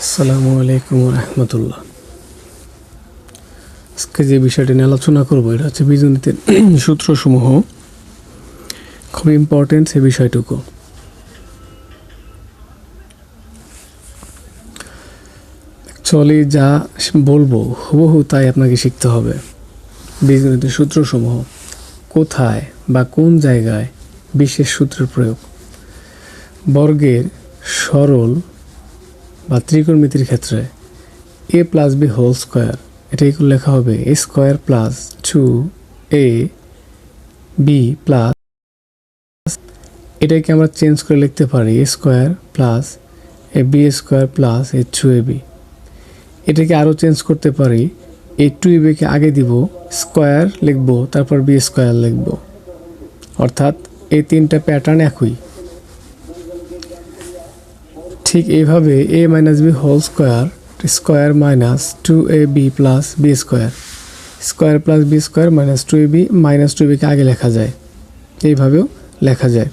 আসসালামু আলাইকুম রহমতুল্লাহ আজকে যে বিষয়টি নিয়ে আলোচনা করব, এটা হচ্ছে বীজগণিতের সূত্রসমূহ। খুব ইম্পর্টেন্ট সে বিষয়টুকু। অ্যাকচুয়ালি যা বলব, হুবহু তাই আপনাকে শিখতে হবে। বীজগণিতের সূত্রসমূহ, কোথায় বা কোন জায়গায় বিশেষ সূত্রের প্রয়োগ? বর্গের সরল বা ত্রিকোণমিতির ক্ষেত্রে A plus B whole square এটা করে লেখা হবে A square plus two A B plus এটাকে আমরা চেঞ্জ করে লিখতে পারি A square plus A B square plus A two A B এটাকে আরও চেঞ্জ করতে পারি এ টু এ বিকে আগে দিব স্কোয়ার লিখব, তারপর বি স্কোয়ার লিখব। অর্থাৎ এই তিনটা প্যাটার্ন একই। ঠিক এইভাবে A minus B whole square square minus two A B plus B square square plus B square minus two A B minus two বিকে আগে লেখা যায়। এইভাবেও লেখা যায়।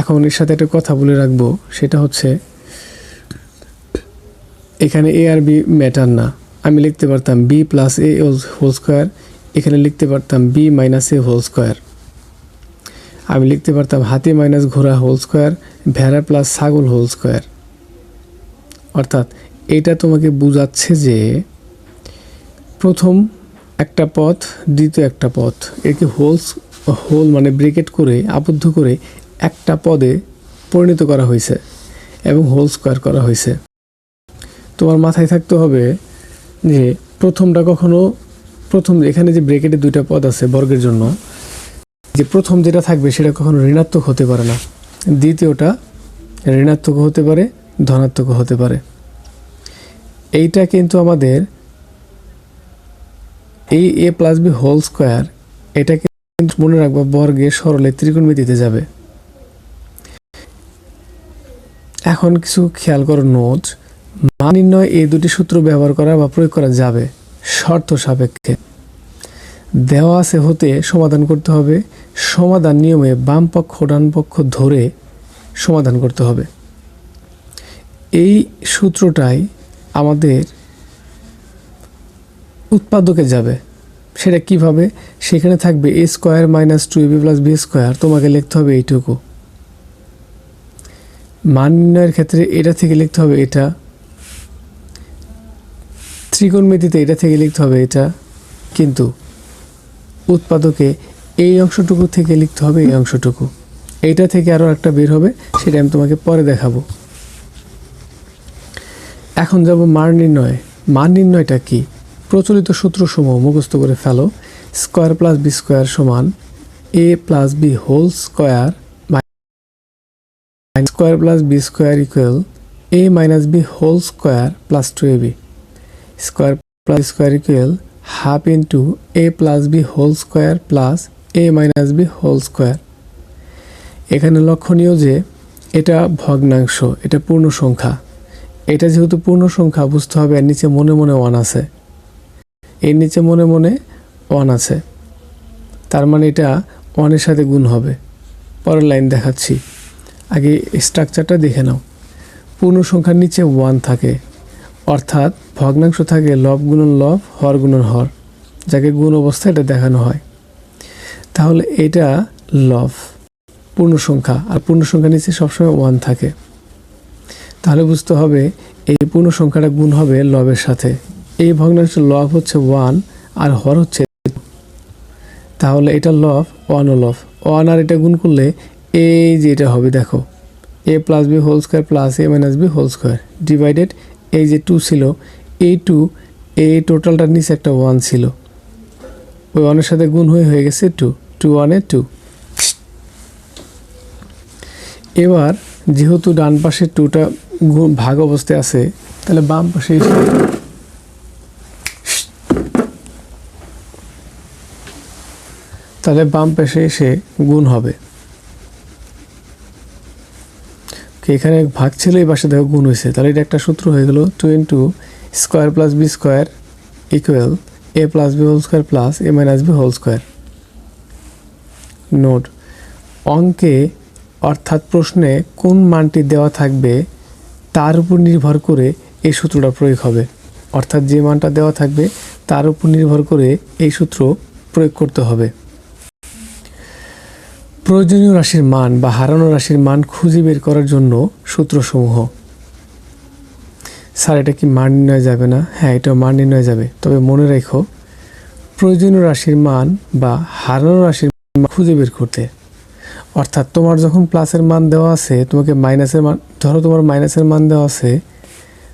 এখন এর সাথে একটা কথা বলে রাখব, সেটা হচ্ছে এখানে এ আর বি ম্যাটার না। আমি লিখতে পারতাম B plus A whole square এখানে লিখতে পারতাম B minus A whole square আমি লিখতে পারতাম হাতি মাইনাস ঘোড়া হোল স্কোয়ার ভেড়া প্লাস ছাগল হোল স্কোয়ার অর্থাৎ এটা তোমাকে বোঝাচ্ছে যে প্রথম একটা পথ, দ্বিতীয় একটা পথ। একে হোলস হোল মানে ব্রেকেট করে, আবদ্ধ করে একটা পদে পরিণত করা হয়েছে এবং হোল স্কোয়ার করা হয়েছে। তোমার মাথায় থাকতে হবে যে প্রথমটা কখনো, প্রথম এখানে যে ব্রেকেটে দুইটা পদ আছে বর্গের জন্য, যে প্রথম যেটা থাকবে সেটা কখনো ঋণাত্মক হতে পারে না। দ্বিতীয়টা ঋণাত্মক হতে পারে, ধনাত্মক হতে পারে। এইটা কিন্তু আমাদের এই A plus B whole square এটাকে কিন্তু মনে রাখব বর্গে সরলে ত্রিকোণমিতিতে যাবে। এখন কিছু খেয়াল করো নোট। মান নির্ণয় এই দুটি সূত্র ব্যবহার করা বা প্রয়োগ করা যাবে। শর্ত সাপেক্ষে। দেওয়া আছে হতে সমাধান করতে হবে। সমাধান নিয়মে বাম পক্ষ, ডান পক্ষ ধরে সমাধান করতে হবে। এই সূত্রটাই আমাদের উৎপাদকে যাবে। সেটা কীভাবে? সেখানে থাকবে A square minus two AB plus B square তোমাকে লিখতে হবে এইটুকু। মান নির্ণয়ের ক্ষেত্রে এটা থেকে লিখতে হবে এটা। ত্রিকোণমিতিতে এটা থেকে লিখতে হবে এটা। কিন্তু উৎপাদকে এই অংশটুকু থেকে লিখতে হবে এই অংশটুকু। এইটা থেকে আরও একটা বের হবে, সেটা আমি তোমাকে পরে দেখাবো। এখন যাব মান নির্ণয়। মান নির্ণয়টা কি? প্রচলিত সূত্রসমূহ মুখস্থ করে ফেলো। স্কোয়ার প্লাস বি স্কোয়ার সমান A plus B whole square square plus B square equal A minus B whole square plus two A B. Square plus square equal half into A plus B whole square plus A minus B whole square. এখানে লক্ষণীয় যে এটা ভগ্নাংশ, এটা পূর্ণ সংখ্যা। এটা যেহেতু পূর্ণ সংখ্যা, বুঝতে হবে এর নিচে মনে মনে ওয়ান আছে। এর নিচে মনে মনে ওয়ান আছে। তার মানে এটা ওয়ানের সাথে গুণ হবে। পরের লাইন দেখাচ্ছি। আগে স্ট্রাকচারটা দেখে নাও। পূর্ণ সংখ্যার নিচে ওয়ান থাকে। অর্থাৎ ভগ্নাংশ থাকে লব গুণন লব, হর গুণন হর, যাকে গুণ অবস্থা এটা দেখানো হয়। তাহলে এটা লব পূর্ণ সংখ্যা আর পূর্ণ সংখ্যা নিচে সবসময় ওয়ান থাকে। তাহলে বুঝতে হবে এই পূর্ণ সংখ্যাটা গুণ হবে লবের সাথে। এই ভগ্নাংশ লব হচ্ছে ওয়ান আর হর হচ্ছে তাহলে এটা লব ওয়ান ও লব। ওয়ান আর এটা গুণ করলে এই যে এটা হবে, দেখো। A plus B whole square plus A minus B whole square divided এই যে টু ছিল এই টু এই টোটালটার নিচে একটা ওয়ান ছিল। ওই ওয়ানের সাথে গুণ হয়ে হয়ে গেছে টু টু ওয়ানে টু এবার যেহেতু ডান পাশে টুটা ভাগ অবস্থায় আছে, তাহলে বাম পাশে এসে তাহলে বাম পাশে এসে গুণ হবে। এখানে ভাগ ছিল, এই পাশে দেখো গুণ হয়েছে। তাহলে এটা একটা সূত্র হয়ে গেল two into square plus B square equal A plus B whole square plus A minus B whole square note অঙ্কে অর্থাৎ প্রশ্নে কোন মানটি দেওয়া থাকবে তার উপর নির্ভর করে এই সূত্রটা প্রয়োগ হবে। অর্থাৎ যে মানটা দেওয়া থাকবে তার উপর নির্ভর করে এই সূত্র প্রয়োগ করতে হবে। প্রয়োজনীয় রাশির মান বা হারানো রাশির মান খুঁজে বের করার জন্য সূত্রসমূহ। স্যার, এটা কি মান নির্ণয় যাবে না? হ্যাঁ এটা মান নির্ণয় যাবে। তবে মনে রেখো, প্রয়োজনীয় রাশির মান বা হারানো রাশির খুঁজে বের করতে। অর্থাৎ তোমার যখন প্লাসের মান দেওয়া আছে, তোমাকে মাইনাসের মান ধরো তোমার মাইনাসের মান দেওয়া আছে,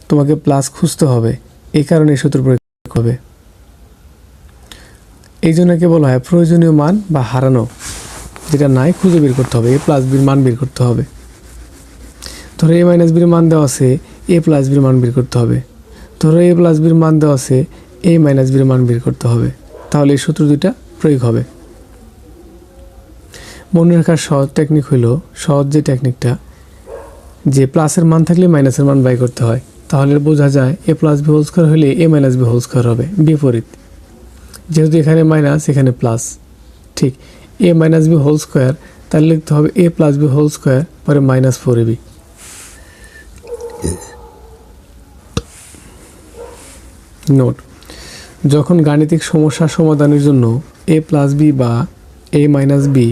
তোমাকে প্লাস খুঁজতে হবে। এই কারণে এই সূত্র প্রয়োগ হবে এই জন্য একে বলা হয় প্রয়োজনীয় মান বা হারানো, যেটা নাই, খুঁজে বের করতে হবে। এ প্লাস বির মান বের করতে হবে। ধরো এ মাইনাস বির মান দেওয়া আছে এ প্লাস বির মান বের করতে হবে। ধরো এ প্লাস বির মান দেওয়া আছে এ মাইনাস বির মান বের করতে হবে। তাহলে এই সূত্র দুইটা প্রয়োগ হবে। মনে রাখার সহজ টেকনিক হলো সহজ যে টেকনিকটা যে প্লাসের মান থাকলে মাইনাসের মান বাই করতে হয়। তাহলে বোঝা যায় A plus B whole square হলে A minus B whole square হবে, বিপরীত। যেহেতু এখানে মাইনাস এখানে প্লাস ঠিক A minus B whole square তাহলে লিখতে হবে A plus B whole square পরে মাইনাস ফোর এ নোট যখন গাণিতিক সমস্যা সমাধানের জন্য এ প্লাস বি বা এ মাইনাস বি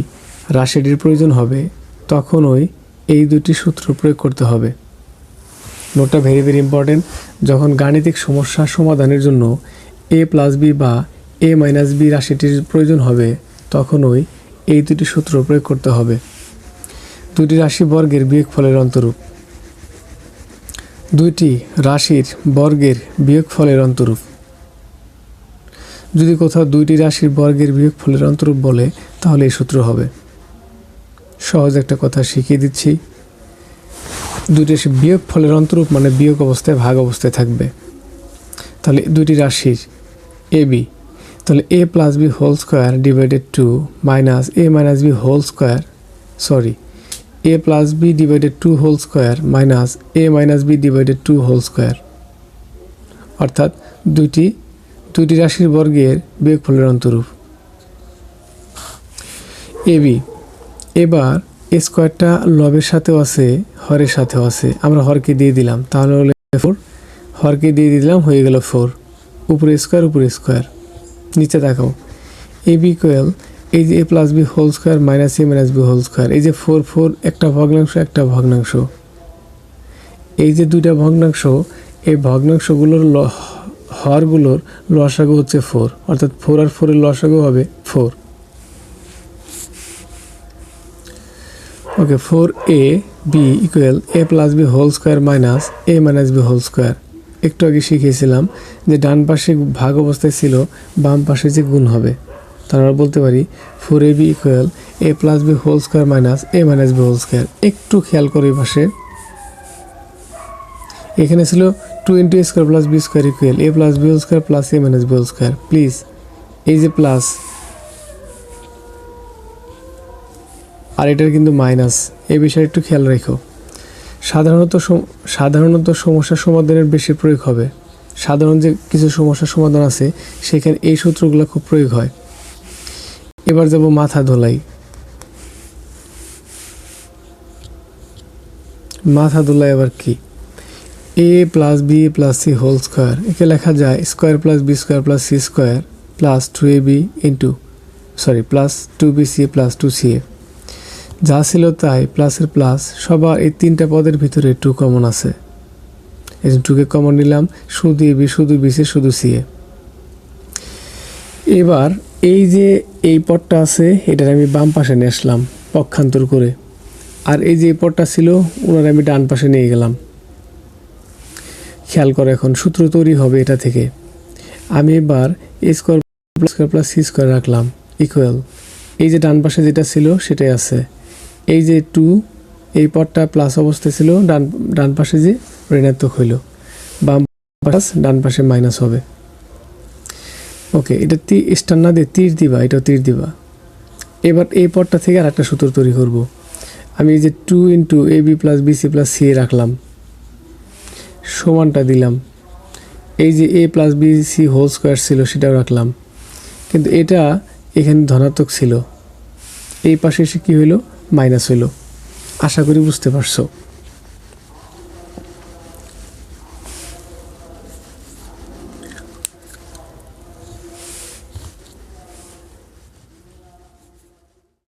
রাশিটির প্রয়োজন হবে, তখন ওই এই দুটি সূত্র প্রয়োগ করতে হবে। নোটটা ভেরি ভেরি ইম্পর্টেন্ট যখন গাণিতিক সমস্যা সমাধানের জন্য এ প্লাস বি বা এ মাইনাস বি রাশিটির প্রয়োজন হবে, তখন ওই এই দুটি সূত্র প্রয়োগ করতে হবে। দুটি রাশি বর্গের বিয়োগফলের অন্তরূপ। দুইটি রাশির বর্গের বিয়োগফলের অন্তরূপ। যদি কোথাও দুইটি রাশির বর্গের বিয়োগফলের অন্তরূপ বলে, তাহলে এই সূত্র হবে। সহজ একটা কথা শিখিয়ে দিচ্ছি। দুইটি রাশি বিয়োগ ফলের অন্তরূপ মানে বিয়োগ অবস্থায়, ভাগ অবস্থায় থাকবে। তাহলে দুইটি রাশির এ বি, তাহলে A plus B whole square divided two minus A minus B whole square, sorry A plus B divided two whole square minus A minus B divided two whole square অর্থাৎ দুইটি দুইটি রাশির বর্গের বিয়োগফলের অন্তরূপ। A B, এবার এ স্কোয়ারটা লবের সাথেও আছে, হরের সাথেও আছে। আমরা হরকে দিয়ে দিলাম, তাহলে হলো ফোর হরকে দিয়ে দিলাম, হয়ে গেল ফোর উপরে স্কোয়ার উপরে স্কোয়ার নিচে দেখাও এ বি কোয়েল এই যে A plus B whole square minus A minus B whole square এই যে ফোর ফোর একটা ভগ্নাংশ একটা ভগ্নাংশ। এই যে দুইটা ভগ্নাংশ, এই ভগ্নাংশগুলোর হরগুলোর লসাগু হচ্ছে ফোর অর্থাৎ ফোর আর ফোরের লসাগু হবে four okay four A B equal A plus B whole square minus A minus B whole square একটু আগে শিখিয়েছিলাম যে ডান পাশে ভাগ অবস্থায় ছিল, বাম পাশে যে গুণ হবে। আমরা বলতে পারি four A B equal A plus B whole square minus A minus B whole square একটু খেয়াল করে এই পাশে। এখানে ছিল two into A square plus B square equal A plus B whole square plus A minus B whole square please এই যে plus আর এটার কিন্তু মাইনাস এই বিষয়ে একটু খেয়াল রেখো। সাধারণত সাধারণত সমস্যার সমাধানের বেশি প্রয়োগ হবে। সাধারণ যে কিছু সমস্যার সমাধান আছে, সেখানে এই সূত্রগুলো খুব প্রয়োগ হয়। এবার যাব মাথা ধোলাই। মাথা ধোলাই আবার কি? A plus B plus C whole square একে লেখা যায় square plus B square plus C square plus two A B into sorry plus two B C plus two C A যা ছিল তাই প্লাসের প্লাস সবার এই তিনটা পদের ভিতরে টু কমন আছে। এই টুকে কমন নিলাম, শুধু এ বি শুধু বি সি শুধু সি এ এবার এই যে এই পদটা আছে, এটার আমি বাম পাশে নিয়ে আসলাম পক্ষান্তর করে। আর এই যে পদটা ছিল, ওনার আমি ডান পাশে নিয়ে গেলাম। খেয়াল করো এখন, সূত্র তৈরি হবে এটা থেকে। আমি এবার A square plus square plus C square রাখলাম ইকুয়াল এই যে ডান পাশে যেটা ছিল, সেটাই আছে। এই যে টু এই পদটা প্লাস অবস্থায় ছিল, ডান ডান পাশে যে ঋণাত্মক হইল। বাম প্লাস ডান পাশে মাইনাস হবে। ওকে, এটা তি, স্টার না দিয়ে তীর দিবা এটা তীর দিবা। এবার এই পদটা থেকে আর একটা সূত্র তৈরি করব। আমি এই যে two into A B plus B C plus C রাখলাম। সমানটা দিলাম। এই যে A plus B C whole square ছিল, সেটাও রাখলাম। কিন্তু এটা এখানে ধনাত্মক ছিল। এই পাশে এসে কী হইল? মাইনাস হইল। আশা করি বুঝতে পারছ।